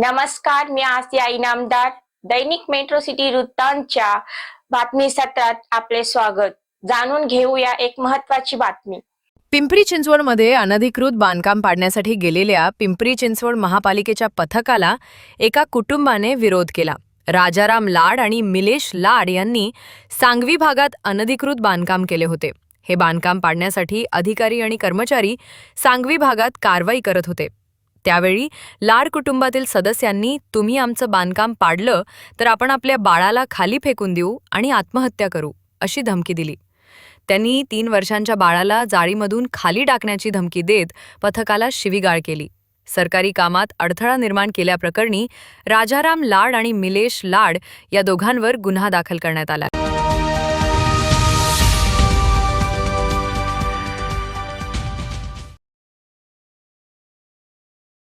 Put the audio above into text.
नमस्कार मी आसिया इनामदार दैनिक metro city वृत्तांतच्या बातमी सत्रात आपले स्वागत. जाणून घेऊया एक महत्वाची बातमी. पिंपरी चिंचवडमध्ये अनधिकृत बांधकाम पाडण्यासाठी गेलेल्या पिंपरी चिंचवड महापालिकेच्या पथकाला एका कुटुंबाने विरोध केला. राजाराम लाड आणि मिलेश लाड यांनी सांगवी भागात अनधिकृत बांधकाम केले होते. हे बांधकाम पाडण्यासाठी अधिकारी आणि कर्मचारी सांगवी भागात कारवाई करत होते. त्यावेळी लाड कुटुंबातील सदस्यांनी तुम्ही आमचं बांधकाम पाडलं तर आपण आपल्या बाळाला खाली फेकून देऊ आणि आत्महत्या करू अशी धमकी दिली. त्यांनी तीन वर्षांच्या बाळाला जाळीमधून खाली टाकण्याची धमकी देत पथकाला शिवीगाळ केली. सरकारी कामात अडथळा निर्माण केल्याप्रकरणी राजाराम लाड आणि मिलेश लाड या दोघांवर गुन्हा दाखल करण्यात आला.